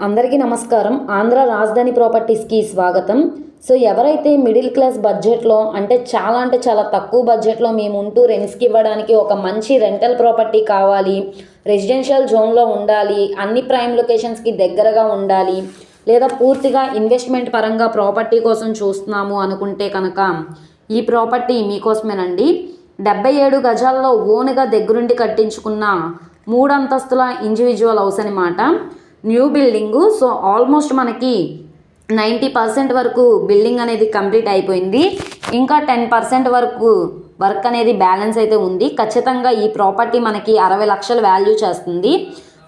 అందరికీ నమస్కారం. ఆంధ్ర రాజధాని ప్రాపర్టీస్కి స్వాగతం. సో ఎవరైతే మిడిల్ క్లాస్ బడ్జెట్లో అంటే చాలా అంటే చాలా తక్కువ బడ్జెట్లో మేము ఉంటూ రెంట్స్కి ఇవ్వడానికి ఒక మంచి రెంటల్ ప్రాపర్టీ కావాలి రెసిడెన్షియల్ జోన్లో ఉండాలి అన్ని ప్రైమ్ లొకేషన్స్కి దగ్గరగా ఉండాలి లేదా పూర్తిగా ఇన్వెస్ట్మెంట్ పరంగా ప్రాపర్టీ కోసం చూస్తున్నాము అనుకుంటే కనుక ఈ ప్రాపర్టీ మీకోసమేనండి. డెబ్బై ఏడు గజాల్లో ఓన్గా దగ్గరుండి కట్టించుకున్న మూడు అంతస్తుల ఇండివిజువల్ హౌస్ అనమాట న్యూ బిల్డింగు. సో ఆల్మోస్ట్ మనకి నైంటీ పర్సెంట్ వరకు బిల్డింగ్ అనేది కంప్లీట్ అయిపోయింది. ఇంకా టెన్ పర్సెంట్ వరకు వర్క్ అనేది బ్యాలెన్స్ అయితే ఉంది. ఖచ్చితంగా ఈ ప్రాపర్టీ మనకి అరవై లక్షలు వాల్యూ చేస్తుంది.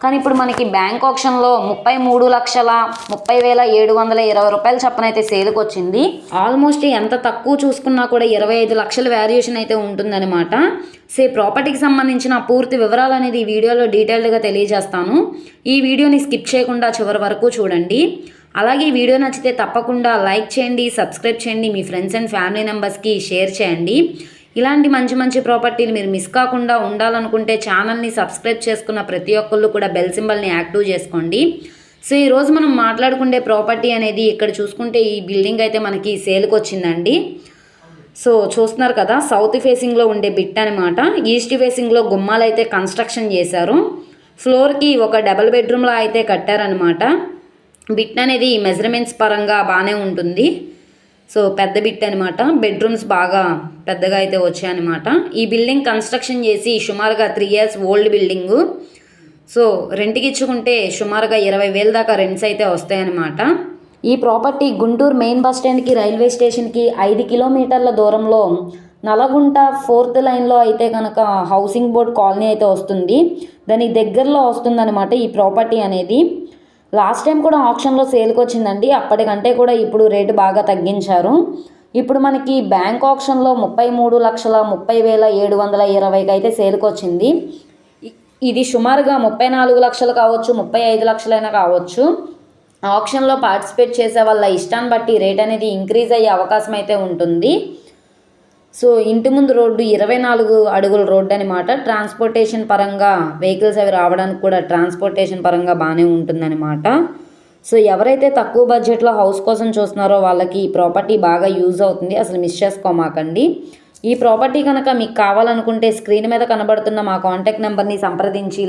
కానీ ఇప్పుడు మనకి బ్యాంక్ ఆప్షన్లో ముప్పై మూడు లక్షల ముప్పై వేల ఏడు వందల ఇరవై రూపాయల చప్పనైతే అయితే సేల్కి వచ్చింది ఆల్మోస్ట్ ఎంత తక్కువ చూసుకున్నా కూడా ఇరవై ఐదు లక్షల వాల్యుయేషన్ అయితే ఉంటుందన్నమాట. సే ప్రాపర్టీకి సంబంధించిన పూర్తి వివరాలు అనేది ఈ వీడియోలో డీటెయిల్డ్గా తెలియజేస్తాను. ఈ వీడియోని స్కిప్ చేయకుండా చివరి వరకు చూడండి. అలాగే ఈ వీడియో నచ్చితే తప్పకుండా లైక్ చేయండి సబ్స్క్రైబ్ చేయండి మీ ఫ్రెండ్స్ అండ్ ఫ్యామిలీ మెంబర్స్కి షేర్ చేయండి. ఇలాంటి మంచి మంచి ప్రాపర్టీలు మీరు మిస్ కాకుండా ఉండాలనుకుంటే ఛానల్ని సబ్స్క్రైబ్ చేసుకున్న ప్రతి ఒక్కళ్ళు కూడా బెల్ సింబల్ని యాక్టివ్ చేసుకోండి. సో ఈరోజు మనం మాట్లాడుకునే ప్రాపర్టీ అనేది ఇక్కడ చూసుకుంటే ఈ బిల్డింగ్ అయితే మనకి సేల్కి వచ్చిందండి. సో చూస్తున్నారు కదా సౌత్ ఫేసింగ్లో ఉండే బిట్ అనమాట ఈస్ట్ ఫేసింగ్లో గుమ్మాలు అయితే కన్స్ట్రక్షన్ చేశారు. ఫ్లోర్కి ఒక డబల్ బెడ్రూమ్లా అయితే కట్టారనమాట బిట్ అనేది మెజర్మెంట్స్ పరంగా బాగానే ఉంటుంది. సో పెద్ద బిట్ అనమాట బెడ్రూమ్స్ బాగా పెద్దగా అయితే వచ్చాయన్నమాట. ఈ బిల్డింగ్ కన్స్ట్రక్షన్ చేసి సుమారుగా three years old building. So రెంట్కి ఇచ్చుకుంటే సుమారుగా ఇరవై వేల దాకా రెంట్స్ అయితే వస్తాయన్నమాట. ఈ ప్రాపర్టీ గుంటూరు మెయిన్ బస్ స్టాండ్కి రైల్వే స్టేషన్కి ఐదు కిలోమీటర్ల దూరంలో నలగుంట ఫోర్త్ లైన్లో అయితే కనుక హౌసింగ్ బోర్డ్ కాలనీ అయితే వస్తుంది. దానికి దగ్గరలో వస్తుందన్నమాట ఈ ప్రాపర్టీ అనేది. లాస్ట్ టైం కూడా ఆప్షన్లో సేల్కి వచ్చిందండి. అప్పటికంటే కూడా ఇప్పుడు రేటు బాగా తగ్గించారు. ఇప్పుడు మనకి బ్యాంక్ ఆప్షన్లో ముప్పై మూడు లక్షల ముప్పై వేల ఏడు వందల ఇరవైకి అయితే సేల్కి వచ్చింది. ఇది సుమారుగా ముప్పై నాలుగు లక్షలు కావచ్చు ముప్పై ఐదు లక్షలైనా కావచ్చు. ఆప్షన్లో పార్టిసిపేట్ చేసే వాళ్ళ ఇష్టాన్ని బట్టి రేట్ అనేది ఇంక్రీజ్ అయ్యే అవకాశం అయితే ఉంటుంది. సో ఇంటి ముందు రోడ్డు ఇరవై నాలుగు అడుగుల రోడ్డు అనమాట ట్రాన్స్పోర్టేషన్ పరంగా వెహికల్స్ అవి రావడానికి కూడా ట్రాన్స్పోర్టేషన్ పరంగా బాగానే ఉంటుందన్నమాట సో ఎవరైతే తక్కువ బడ్జెట్లో హౌస్ కోసం చూస్తున్నారో వాళ్ళకి ఈ ప్రాపర్టీ బాగా యూజ్ అవుతుంది. అసలు మిస్ చేసుకోమాకండి. ఈ ప్రాపర్టీ కనుక మీకు కావాలనుకుంటే స్క్రీన్ మీద కనబడుతున్న మా కాంటాక్ట్ నెంబర్ని సంప్రదించి